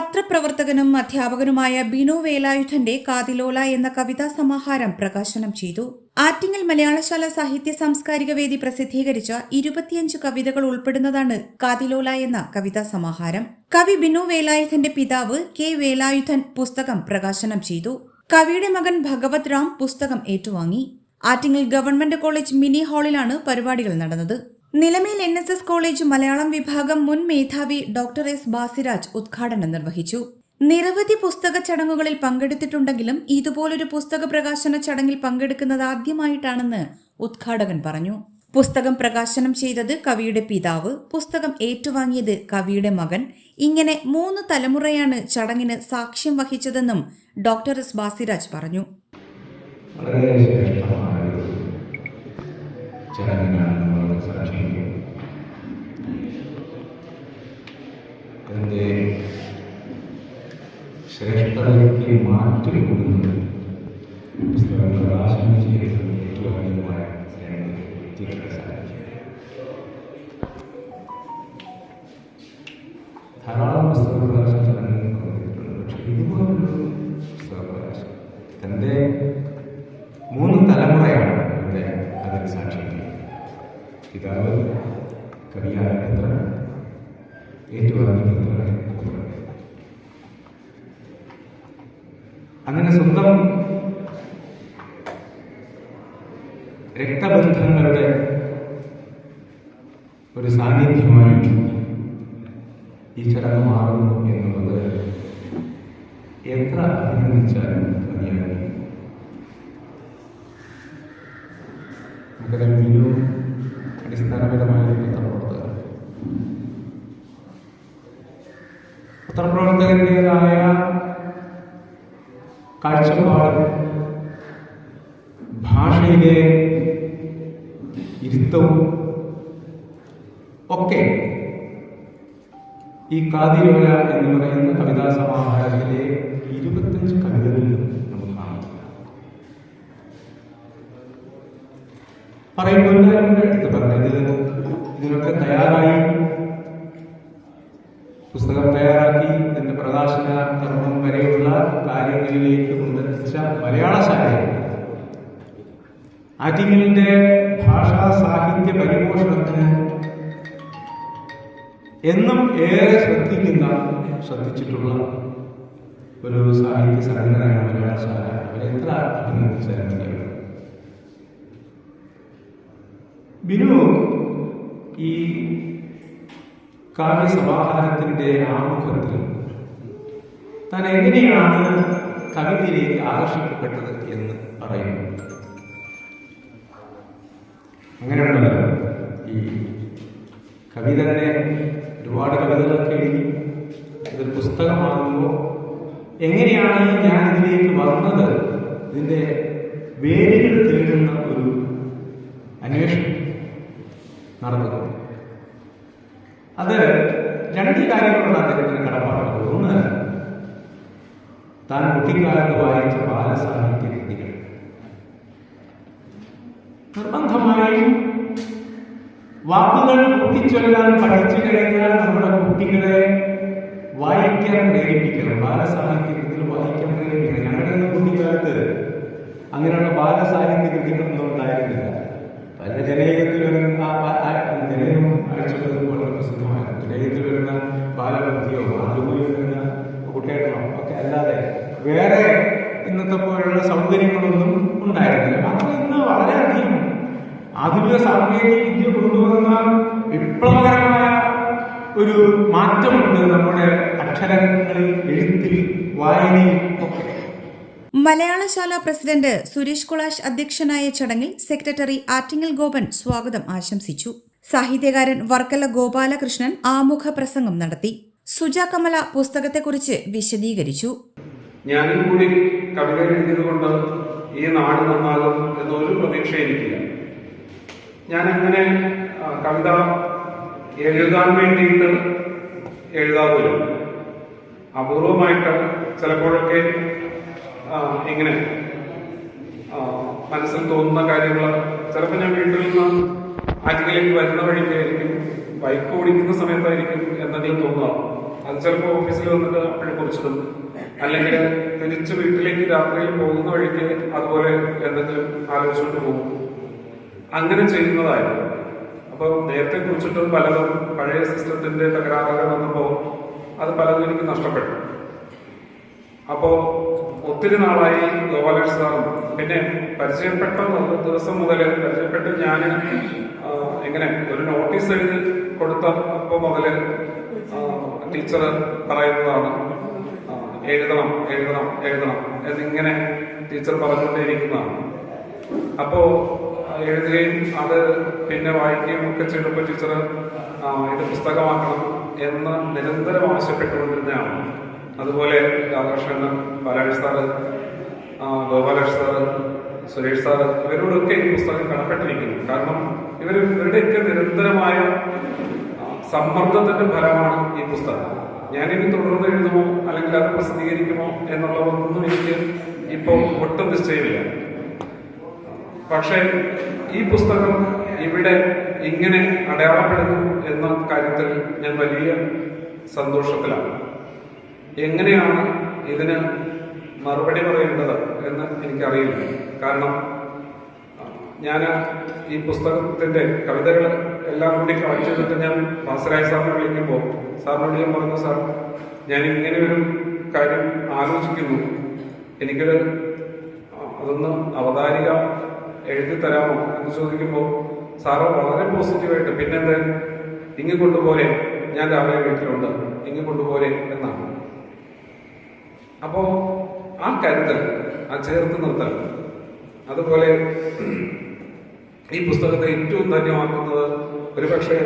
പത്രപ്രവർത്തകനും അധ്യാപകനുമായ ബിനു വേലായുധന്റെ കാതിലോല എന്ന കവിതാ സമാഹാരം പ്രകാശനം ചെയ്തു. ആറ്റിങ്ങൽ മലയാളശാല സാഹിത്യ സാംസ്കാരിക വേദി പ്രസിദ്ധീകരിച്ച ഇരുപത്തിയഞ്ച് കവിതകൾ ഉൾപ്പെടുന്നതാണ് കാതിലോല എന്ന കവിതാ സമാഹാരം. കവി ബിനു വേലായുധന്റെ പിതാവ് കെ വേലായുധൻ പുസ്തകം പ്രകാശനം ചെയ്തു. കവിയുടെ മകൻ ഭഗവത് റാം പുസ്തകം ഏറ്റുവാങ്ങി. ആറ്റിങ്ങൽ ഗവൺമെന്റ് കോളേജ് മിനി ഹാളിലാണ് പരിപാടികൾ നടന്നത്. Nilamel N S S college Malayalam വിഭാഗം മുൻ മേധാവി ഡോക്ടർ എസ് ബാസിരാജ് ഉദ്ഘാടനം നിർവഹിച്ചു. നിരവധി പുസ്തക ചടങ്ങുകളിൽ പങ്കെടുത്തിട്ടുണ്ടെങ്കിലും ഇതുപോലൊരു പുസ്തക പ്രകാശന ചടങ്ങിൽ പങ്കെടുക്കുന്നത് ആദ്യമായിട്ടാണെന്ന് ഉദ്ഘാടകൻ പറഞ്ഞു. പുസ്തകം പ്രകാശനം ചെയ്തത് കവിയുടെ പിതാവ് പുസ്തകം ഏറ്റുവാങ്ങിയത് കവിയുടെ മകൻ. ഇങ്ങനെ മൂന്ന് തലമുറയാണ് ചടങ്ങിന് സാക്ഷ്യം വഹിച്ചതെന്നും ഡോക്ടർ എസ് ബാസിരാജ് പറഞ്ഞു. വളരെ ശ്രേഷ്ഠമായ ഒരു ചടങ്ങിനാണ് നമ്മൾ സാക്ഷിക്കുന്നത് അതിന്റെ ശ്രേഷ്ഠതയ്ക്ക് മാറ്റി കൊടുക്കുന്നത് പുസ്തകം പ്രകാശനം ചെയ്തത് ഏറ്റവും അധികമായ എത്തിക്കാൻ സാധിക്കും ധാരാളം പുസ്തക പ്രകാശന ചടങ്ങുകൾ പങ്കെടുത്തിട്ടുണ്ട് പക്ഷേ ഇതുപോലൊരു പുസ്തക പ്രകാശനം തന്റെ മൂന്ന് തലമുറയാണ് ഇവിടെ അതിന് സാക്ഷിക്കുന്നത് പിതാവ് കവിയായ പുത്രൻ ഏറ്റുവാങ്ങിയ പുത്രൻ പുത്രൻ അങ്ങനെ സ്വന്തം രക്തബന്ധങ്ങളുടെ ഒരു സാന്നിധ്യമായിട്ട് ഈ ചടങ്ങ് മാറുന്നു എന്നുള്ളത് എത്ര അഭിനന്ദിച്ചാലും മതിയാകും നമുക്കറിയാം ബിനു അടിസ്ഥാനപരമായ ഒരു പത്രപ്രവർത്തകർ പത്രപ്രവർത്തകരുടേതായ കാഴ്ചപ്പാട് ഭാഷയിലെ ഇരുത്തവും ഒക്കെ ഈ കാതിരോല എന്ന് പറയുന്ന കവിതാ സമാഹാരത്തിലെ ഇരുപത്തഞ്ച് കവിതകളിൽ നമുക്ക് കാണാം പറയുമ്പോൾ എടുത്ത് പറഞ്ഞത് ഇതിനൊക്കെ തയ്യാറായി. പുസ്തകം തയ്യാറാക്കി ഇതിന്റെ പ്രകാശന കർമ്മം വരെയുള്ള കാര്യങ്ങളിലേക്ക് കൊണ്ടെത്തിച്ച മലയാള സാഹിത്യം ആറ്റിങ്ങലിന്റെ ഭാഷാ സാഹിത്യ പരിപോഷണത്തിന് എന്നും ഏറെ ശ്രദ്ധിക്കുന്ന ശ്രദ്ധിച്ചിട്ടുള്ള ഒരു സാഹിത്യ സംഘടനയാണ് മലയാളശാല അവരെ എത്ര അഭിനന്ദിച്ചാലും മതിയാകും ബിനു ഈ കാവ്യസമാഹാരത്തിന്റെ ആമുഖത്തിൽ താൻ എങ്ങനെയാണ് കവിതയിലേക്ക് ആകർഷിക്കപ്പെട്ടത് എന്ന് പറയുന്നു. അങ്ങനെയുള്ള ഈ കവി തന്നെ ഒരുപാട് കവിതകളൊക്കെ എഴുതി ഇതൊരു പുസ്തകമാകുമ്പോൾ എങ്ങനെയാണ് ഞാൻ ഇതിലേക്ക് വന്നത്? ഇതിന്റെ വേരുകൾ തേടുന്ന ഒരു അന്വേഷണം നടന്നത്. അത് രണ്ട് കാര്യങ്ങളാണ് അദ്ദേഹത്തിന് കടപ്പാടുള്ളത്. ഒന്ന് താൻ കുട്ടിക്കാലത്ത് വായിച്ച ബാലസാഹിത്യ കൃതികൾ. നിർബന്ധമായും വാക്കുകൾ കൂട്ടിച്ചൊല്ലാൻ പഠിച്ചു കഴിഞ്ഞാൽ നമ്മുടെ കുട്ടികളെ വായിക്കാൻ പ്രേരിപ്പിക്കണം. ബാലസാഹിത്യ കൃതികൾ വായിക്കാൻ പ്രേരിപ്പിക്കണം. ഞങ്ങളുടെ കുട്ടിക്കാലത്ത് അങ്ങനെയുള്ള ബാലസാഹിത്യ കൃതികളൊന്നും ഉണ്ടായിരുന്നില്ല. പല ജനകീയത്തിൽ വരുന്ന അയച്ചുള്ളത് വളരെ പ്രസിദ്ധമായിരുന്നു ജനകീയത്തിൽ വരുന്ന ബാലബുദ്ധിയോ മാതൃഭൂമിയിൽ വരുന്ന കുട്ടികളോ ഒക്കെ അല്ലാതെ വേറെ ഇന്നത്തെ പോലുള്ള സൗകര്യങ്ങളൊന്നും ഉണ്ടായിരുന്നില്ല മാത്രം ഇന്ന് വളരെയധികം ആധുനിക സാങ്കേതിക വിദ്യ കൊണ്ടുവന്ന വിപ്ലവകരമായ ഒരു മാറ്റമുണ്ട് നമ്മുടെ അക്ഷരങ്ങളിൽ എഴുത്തിൽ വായനയിൽ ഒക്കെ മലയാളശാല പ്രസിഡന്റ് സുരേഷ് കുളാഷ് അധ്യക്ഷനായ ചടങ്ങിൽ സെക്രട്ടറി ആറ്റിങ്ങൽ ഗോപൻ സ്വാഗതം ആശംസിച്ചു സാഹിത്യകാരൻ വർക്കല ഗോപാലകൃഷ്ണൻ ആമുഖ പ്രസംഗം നടത്തി. സുജ കമല പുസ്തകത്തെക്കുറിച്ച് വിശദീകരിച്ചു. ഞാനും കൂടി കവിത എഴുതിയതുകൊണ്ട് ഈ നാട് നന്നാകും എന്നൊരു പ്രതീക്ഷ എനിക്കില്ല ഞാൻ അങ്ങനെ കവിത എഴുതാൻ വേണ്ടിയിട്ട് എഴുതാറില്ല അപൂർവമായിട്ട് ചിലപ്പോഴൊക്കെ ഇങ്ങനെ മനസ്സിൽ തോന്നുന്ന കാര്യങ്ങൾ ചിലപ്പോൾ ഞാൻ വീട്ടിൽ നിന്ന് ആറ്റിലേക്ക് വരുന്ന വഴിക്കായിരിക്കും. ബൈക്ക് ഓടിക്കുന്ന സമയത്തായിരിക്കും എന്തെങ്കിലും തോന്നുക അത് ചിലപ്പോൾ ഓഫീസിൽ വന്നിട്ട് അപ്പോഴും കുറിച്ചിടും. അല്ലെങ്കിൽ തിരിച്ച് വീട്ടിലേക്ക് രാത്രിയിൽ പോകുന്ന വഴിക്ക് അതുപോലെ എന്തെങ്കിലും ആലോചിച്ചുകൊണ്ട് പോകും. അങ്ങനെ ചെയ്യുന്നതായിരുന്നു. അപ്പോൾ നേരത്തെ കുറിച്ചിട്ട് പലതും പഴയ സിസ്റ്റത്തിന്റെ തകരാറുകൾ വന്നപ്പോൾ അത് പലതും എനിക്ക് നഷ്ടപ്പെട്ടു. അപ്പോ ഒത്തിരി നാളായി ഗോപാലകൃഷ്ണ സാറും. പിന്നെ പരിചയപ്പെട്ട ദിവസം മുതൽ പരിചയപ്പെട്ട് ഞാൻ എങ്ങനെ ഒരു നോട്ടീസ് എഴുതി കൊടുത്ത അപ്പോൾ മുതൽ ടീച്ചർ പറയുന്നതാണ് എഴുതണം എഴുതണം എഴുതണം എന്നിങ്ങനെ ടീച്ചർ പറഞ്ഞുകൊണ്ടേയിരിക്കുന്നതാണ്. അപ്പോ ആ, എഴുതുകയും അത് പിന്നെ വായിക്കുകയും ഒക്കെ ചെയ്തപ്പോൾ ടീച്ചർ ഇത് പുസ്തകമാക്കണം എന്ന് നിരന്തരം ആവശ്യപ്പെട്ടുകൊണ്ടിരുന്നതാണ്. അതുപോലെ രാധാകൃഷ്ണൻ പാലാഴി സാറ് ഗോപാലകൃഷ്ണ സുരേഷ് സാർ ഇവരോടൊക്കെ ഈ പുസ്തകം കടപ്പെട്ടിരിക്കുന്നു കാരണം ഇവർ ഇവരുടെയൊക്കെ നിരന്തരമായ സമ്മർദ്ദത്തിന്റെ ഫലമാണ് ഈ പുസ്തകം. ഞാനിനി തുടർന്ന് എഴുതുമോ അല്ലെങ്കിൽ അത് പ്രസിദ്ധീകരിക്കുമോ എന്നുള്ളതൊന്നും എനിക്ക് ഇപ്പോൾ ഒട്ടും നിശ്ചയമില്ല. പക്ഷേ ഈ പുസ്തകം ഇവിടെ ഇങ്ങനെ അടയാളപ്പെടുന്നു എന്ന കാര്യത്തിൽ ഞാൻ വലിയ സന്തോഷത്തിലാണ്. എങ്ങനെയാണ് ഇതിന് മറുപടി പറയേണ്ടത് എന്ന് എനിക്കറിയില്ല. കാരണം ഞാൻ ഈ പുസ്തകത്തിന്റെ കവിതകൾ എല്ലാം കൂടി കളക്ട് ചെയ്തിട്ട് ഞാൻ ഭാസരായ സാറിനെ വിളിക്കുമ്പോൾ സാറിനോട് ഞാൻ പറഞ്ഞു സാർ ഞാൻ ഇങ്ങനെ ഒരു കാര്യം ആലോചിക്കുന്നു. എനിക്കൊരു ആ, അതൊന്ന് അവതാരിക എഴുതി തരാമോ എന്ന് ചോദിക്കുമ്പോൾ സാറ് വളരെ പോസിറ്റീവായിട്ട് പിന്നെന്ത്? ഇങ്ങ് കൊണ്ടുപോലെ ഞാൻ രാവിലെ വീട്ടിലുണ്ട്. ഇങ്ങ് കൊണ്ടുപോലെ എന്നാണ്. അപ്പോ ആ കരുത്തൽ ആ ചേർത്ത് നിർത്തൽ. അതുപോലെ ഈ പുസ്തകത്തെ ഏറ്റവും ധന്യമാക്കുന്നത് ഒരുപക്ഷെ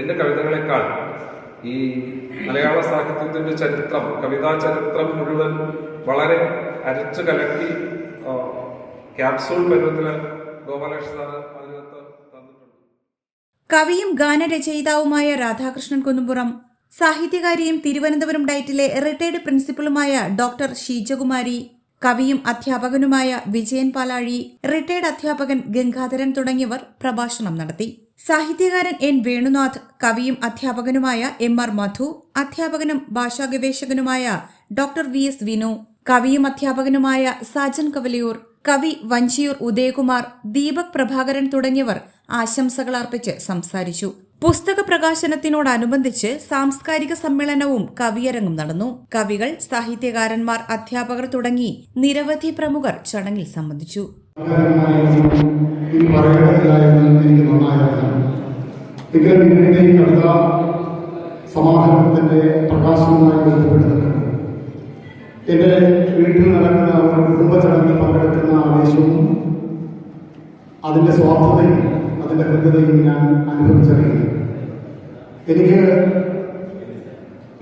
എന്റെ കവിതകളെക്കാൾ ഈ മലയാള സാഹിത്യത്തിന്റെ ചരിത്രം കവിതാ ചരിത്രം മുഴുവൻ വളരെ അരച്ചു കലക്കി ക്യാപ്സൂൾ പരുവത്തിൽ ഗോപാലകൃഷ്ണ സാറ് അതിനകത്ത് തന്നിട്ടുണ്ട്. കവിയും ഗാനരചയിതാവുമായ രാധാകൃഷ്ണൻ കുന്നുംപുറം സാഹിത്യകാരിയും തിരുവനന്തപുരം ഡയറ്റിലെ റിട്ടയർഡ് പ്രിൻസിപ്പളുമായ ഡോക്ടർ ഷീജകുമാരി കവിയും അധ്യാപകനുമായ വിജയൻ പാലാഴി റിട്ടയർഡ് അധ്യാപകൻ ഗംഗാധരൻ തുടങ്ങിയവർ പ്രഭാഷണം നടത്തി. സാഹിത്യകാരൻ എൻ വേണുനാഥ് കവിയും അധ്യാപകനുമായ എം ആർ മധു അധ്യാപകനും ഭാഷാ ഗവേഷകനുമായ ഡോക്ടർ വി എസ് വിനു കവിയും അധ്യാപകനുമായ സാജൻ കവലിയൂർ കവി വഞ്ചിയൂർ ഉദയകുമാർ ദീപക് പ്രഭാകരൻ തുടങ്ങിയവർ ആശംസകൾ അർപ്പിച്ച് സംസാരിച്ചു. പുസ്തക പ്രകാശനത്തിനോടനുബന്ധിച്ച് സാംസ്കാരിക സമ്മേളനവും കവിയരങ്ങും നടന്നു. കവികൾ സാഹിത്യകാരന്മാർ അധ്യാപകർ തുടങ്ങി നിരവധി പ്രമുഖർ ചടങ്ങിൽ സംബന്ധിച്ചു. സമാഹരണത്തിന്റെ പ്രകാശനവുമായി ബന്ധപ്പെട്ട് നിൽക്കുന്നു എന്റെ വീട്ടിൽ നടക്കുന്ന ഒരു കുടുംബ ചടങ്ങിൽ പങ്കെടുക്കുന്ന ആവേശവും അതിന്റെ സ്വാർത്ഥതയും അതിന്റെ ഹൃദ്യതയും ഞാൻ അനുഭവിച്ചറിയുന്നു. എനിക്ക്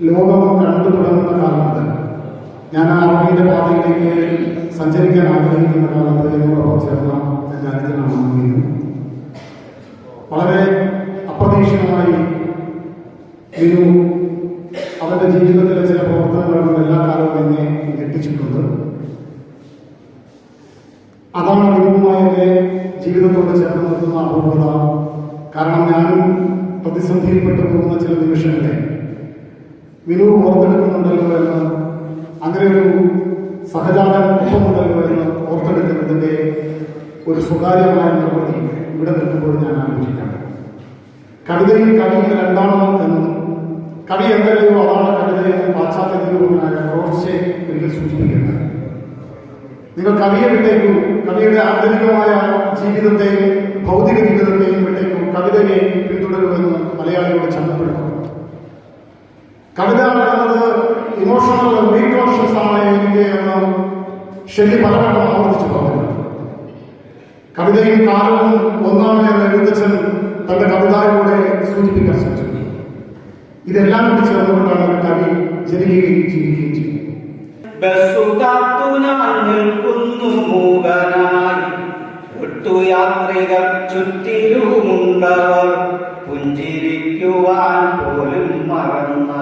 ലോകം കണ്ടു തുടങ്ങുന്ന കാലം മുതൽ ഞാൻ അറിവിന്റെ പാതയിലേക്ക് വിനു ഓർത്തെടുക്കുന്നുണ്ടല്ലോ എന്ന് അങ്ങനെ ഒരു സഹജാതം ഒപ്പമുണ്ടല്ലോ എന്ന് ഓർത്തെടുക്കുന്നതിന്റെ ഒരു സ്വകാര്യമായ നിർവൃതി ഇവിടെ നിൽക്കുമ്പോൾ ഞാൻ ആലോചിക്കാം. കവിതയും കവിയും രണ്ടാണോ എന്നും കവി എന്തല്ലയോ അതാണ് കവിത എന്ന് പാശ്ചാത്യ നിരൂപകനായ സൂചിപ്പിക്കുന്നത്. നിങ്ങൾ കവിയെ വിട്ടേക്കൂ കവിയുടെ ആന്തരികമായ ജീവിതത്തെയും ഭൗതിക ജീവിതത്തെയും വിട്ടേക്കൂ കവിതയെ പിന്തുടരുമെന്ന് മലയാളികളുടെ ചന്തപ്പെടുന്നു കവിത എന്നത് ഇമോഷണൽ റീകോൺഷ്യസ് ആണ് എനിക്ക് എന്ന് ശരി പലവട്ടം ആവർത്തിച്ചു പറഞ്ഞു കവിതയും കാലവും ഒന്നാണ് എന്ന് എഴുത്തച്ഛൻ തന്റെ കവിതയിലൂടെ സൂചിപ്പിക്കാൻ ശ്രമിച്ചു. ഇതെല്ലാം കൂടി ചേർന്നുകൊണ്ടാണ് ഒരു കവി ജനിക്കുകയും ജീവിക്കുകയും ചെയ്യുന്നത്. ചുറ്റിലുമുണ്ടവർ. പുഞ്ചിരിക്കുവാൻ പോലും മറന്നവർ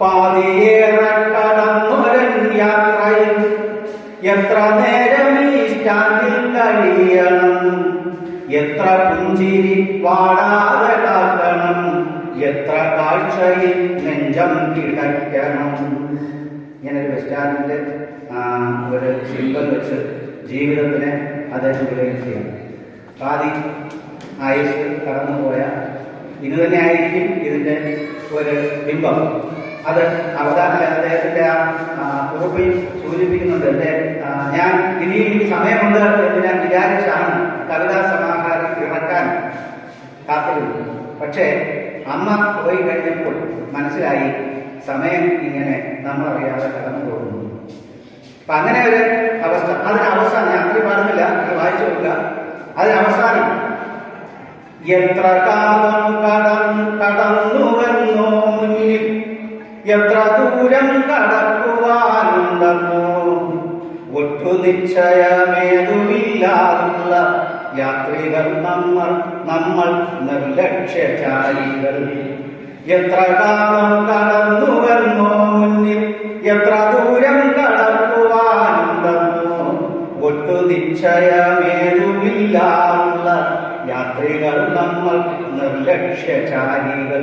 പാതിയേറെ കടന്നൊരൻ യാത്രയിൽ എത്ര നേരം ഈ സ്റ്റാൻഡിൽ കഴിയണം? എത്ര പുഞ്ചിരി പാടാതെ കാക്കണം? എത്ര കാഴ്ചയിൽ നെഞ്ചം കിടക്കണം? ഇങ്ങനെ ബസ് സ്റ്റാൻഡിന്റെ ആ, ഒരു സിംബൽ വെച്ച് ജീവിതത്തിനെ അദ്ദേഹം വിലയിരുത്തിയാണ് പാതി ആയുസ് കടന്നുപോയ ഇത് തന്നെ ആയിരിക്കും ഇതിന്റെ ഒരു ബിംബം. അത് അവസാന അദ്ദേഹത്തിന്റെ ആ ഉറപ്പയും സൂചിപ്പിക്കുന്നുണ്ട് എന്റെ ഞാൻ ഇനിയും എനിക്ക് സമയമുണ്ട് എന്ന് ഞാൻ വിചാരിച്ചാണ് കവിതാ സമാഹാരം ഇറക്കാൻ കാത്തിരുന്നത്. പക്ഷേ അമ്മ പോയി കഴിഞ്ഞപ്പോൾ മനസ്സിലായി സമയം ഇങ്ങനെ നമ്മളറിയാതെ കടന്നു പോകുന്നു. അപ്പൊ അങ്ങനെ ഒരു അവസ്ഥ. അതിന് അവസാനം ഞാൻ അത്രയും പറഞ്ഞില്ല വായിച്ചു നോക്കുക അതിന് അവസാനം എത്ര കാലം കടം കടന്നുവെന്നോ മുന്നിൽ എത്ര ദൂരം കടക്കുവാനുണ്ടെന്നോ ഒട്ടു നിശ്ചയമേതുമില്ലാതുള്ള യാത്രികർ നമ്മൾ നമ്മൾ നിർലക്ഷ്യചാരികൾ എത്ര കാലം കടന്നുവെന്നോ മുന്നിൽ? എത്ര ദൂരം കടക്കുവാനുണ്ടെന്നോ ഒട്ടു നിശ്ചയമേതുമില്ലാതുള്ള യാത്രികൾ നമ്മൾ നിർലക്ഷ്യചാരികൾ